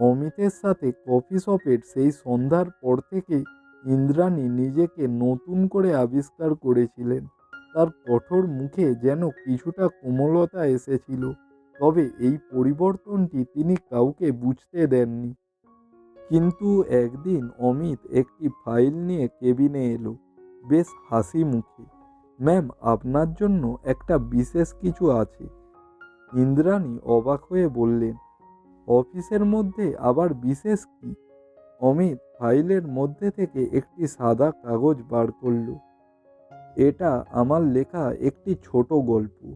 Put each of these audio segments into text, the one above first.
অমিতের সাথে কফি শপের সেই সন্ধ্যার পর থেকে ইন্দ্রাণী নিজেকে নতুন করে আবিষ্কার করেছিলেন। তার কঠোর মুখে যেন কিছুটা কোমলতা এসেছিল, তবে এই পরিবর্তনটি তিনি কাউকে বুঝতে দেননি। কিন্তু একদিন অমিত একটি ফাইল নিয়ে কেবিনে এলো, বেশ হাসি মুখে। ম্যাম, আপনার জন্য একটা বিশেষ কিছু আছে। ইন্দ্রাণী অবাক হয়ে বললেন অফিসের মধ্যে আবার বিশেষ কি? অমিত ফাইলের মধ্যে থেকে একটি সাদা কাগজ বার করল। এটা আমার লেখা একটি ছোট গল্প।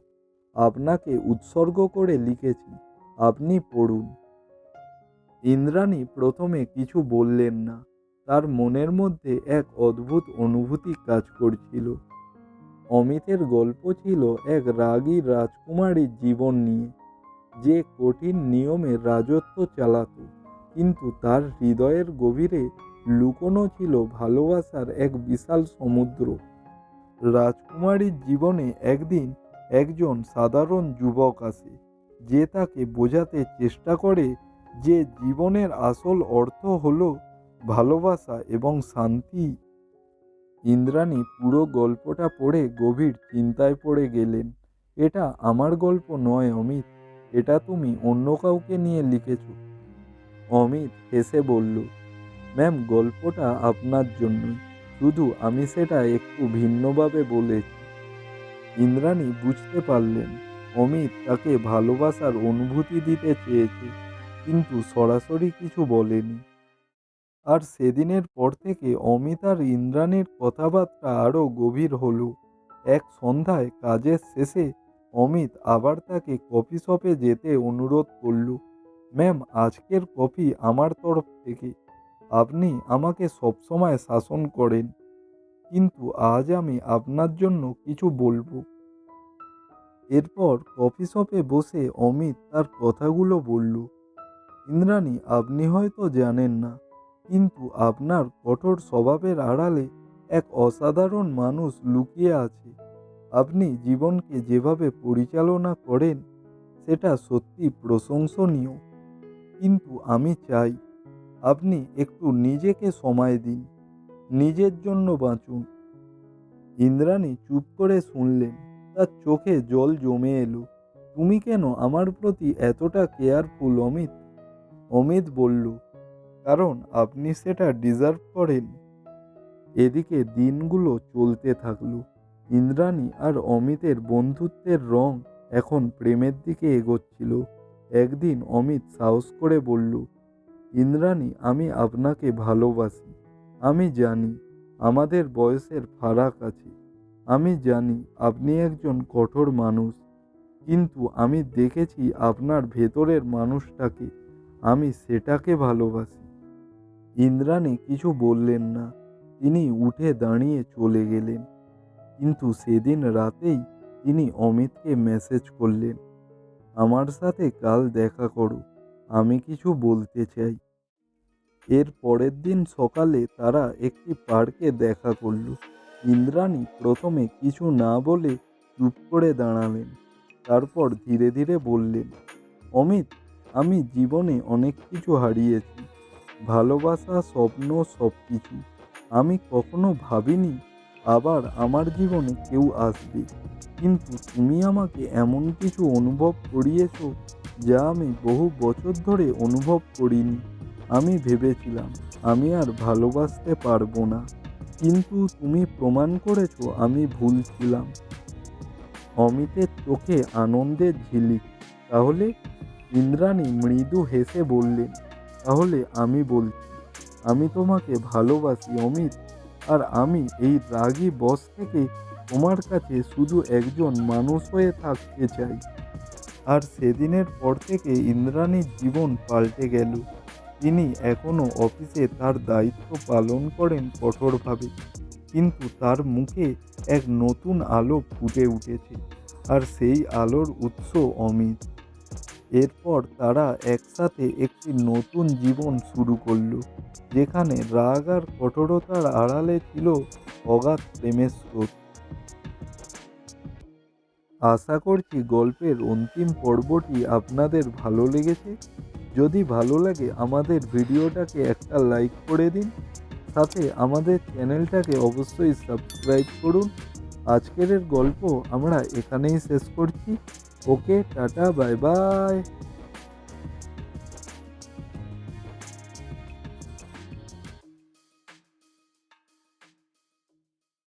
আপনাকে উৎসর্গ করে লিখেছি। আপনি পড়ুন। ইন্দ্রাণী প্রথমে কিছু বললেন না। তার মনের মধ্যে এক অদ্ভুত অনুভূতি কাজ করছিল। অমিতের গল্প ছিল এক রাগী রাজকুমারীর জীবন নিয়ে। যে কঠিন নিয়মে রাজত্ব চালাত, কিন্তু তার হৃদয়ের গভীরে লুকোনো ছিল ভালোবাসার এক বিশাল সমুদ্র। রাজকুমারীর জীবনে একদিন একজন সাধারণ যুবক আসে, যে তাকে বোঝাতে চেষ্টা করে যে জীবনের আসল অর্থ হলো ভালোবাসা এবং শান্তি। ইন্দ্রাণী পুরো গল্পটা পড়ে গভীর চিন্তায় পড়ে গেলেন, এটা আমার গল্প নয়, অমিত। এটা তুমি অন্য কাউকে নিয়ে লিখেছ? অমিত হেসে বলল, ম্যাম, গল্পটা আপনার জন্য শুধু আমি সেটা একটু ভিন্নভাবে বলেছি। ইন্দ্রাণী বুঝতে পারলেন, অমিত তাকে ভালোবাসার অনুভূতি দিতে চেয়েছে, কিন্তু সরাসরি কিছু বলেনি। আর সেদিনের পর থেকে অমিত আর ইন্দ্রাণীর কথাবার্তা আরও গভীর হলো। এক সন্ধ্যায় কাজের শেষে অমিত আবার তাকে কফি শপে যেতে অনুরোধ করল, ম্যাম, আজকের কফি আমার তরফ থেকে। আপনি আমাকে সবসময় শাসন করেন, কিন্তু আজ আমি আপনার জন্য কিছু বলব। এরপর কফি শপে বসে অমিত তার কথাগুলো বলল, ইন্দ্রাণী, আপনি হয়তো জানেন না, কিন্তু আপনার কঠোর স্বভাবের আড়ালে এক অসাধারণ মানুষ লুকিয়ে আছে। আপনি জীবনকে যেভাবে পরিচালনা করেন, সেটা সত্যি প্রশংসনীয়। কিন্তু আমি চাই, আপনি একটু নিজেকে সময় দিন, নিজের জন্য বাঁচুন। ইন্দ্রাণী চুপ করে শুনলেন, তার চোখে জল জমে এলো। তুমি কেন আমার প্রতি এতটা কেয়ারফুল, অমিত? অমিত বলল, কারণ আপনি সেটা ডিজার্ভ করেন। এদিকে দিনগুলো চলতে থাকল। ইন্দ্রাণী আর অমিতের বন্ধুত্বের রং এখন প্রেমের দিকে এগোচ্ছিল। একদিন অমিত সাহস করে বলল, ইন্দ্রাণী, আমি আপনাকে ভালোবাসি। আমি জানি আমাদের বয়সের ফারাক আছে। আমি জানি আপনি একজন কঠোর মানুষ। কিন্তু আমি দেখেছি আপনার ভেতরের মানুষটাকে। আমি সেটাকে ভালোবাসি। ইন্দ্রাণী কিছু বললেন না। তিনি উঠে দাঁড়িয়ে চলে গেলেন। কিন্তু সেদিন রাতেই তিনি অমিতকে মেসেজ করলেন, আমার সাথে কাল দেখা করো, আমি কিছু বলতে চাই। এর পরের দিন সকালে তারা একটি পার্কে দেখা করল। ইন্দ্রাণী প্রথমে কিছু না বলে চুপ করে দাঁড়ালেন, তারপর ধীরে ধীরে বললেন, অমিত, আমি জীবনে অনেক কিছু হারিয়েছি, ভালোবাসা, স্বপ্ন সব কিছু আমি কখনো ভাবিনি আবার আমার জীবনে কেউ আসবে। কিন্তু তুমি আমাকে এমন কিছু অনুভব করিয়েছ যা আমি বহু বছর ধরে অনুভব করিনি। আমি ভেবেছিলাম, আমি আর ভালোবাসতে পারব না। কিন্তু তুমি প্রমাণ করেছ, আমি ভুল ছিলাম। অমিতের চোখে আনন্দের ঝিলিক। তাহলে ইন্দ্রাণী মৃদু হেসে বললেন, তাহলে আমি বলছি, আমি তোমাকে ভালোবাসি অমিত। আর আমি এই রাগী বস থেকে তোমার কাছে শুধু একজন মানুষ হয়ে থাকতে চাই। আর সেদিনের পর থেকে ইন্দ্রাণীর জীবন পাল্টে গেল। তিনি এখনও অফিসে তার দায়িত্ব পালন করেন কঠোরভাবে। কিন্তু তার মুখে এক নতুন আলো ফুটে উঠেছে। আর সেই আলোর উৎস অমিত। এরপর তারা একসাথে একটি নতুন জীবন শুরু করল, যেখানে রাগ আর কঠোরতার আড়ালে ছিল অগাধ প্রেমের স্রোত। আশা করছি গল্পের অন্তিম পর্বটি আপনাদের ভালো লেগেছে। যদি ভালো লাগে আমাদের ভিডিওটাকে একটা লাইক করে দিন, সাথে আমাদের চ্যানেলটাকে অবশ্যই সাবস্ক্রাইব করুন। আজকের গল্প আমরা এখানেই শেষ করছি। Oke, dadah, bye-bye.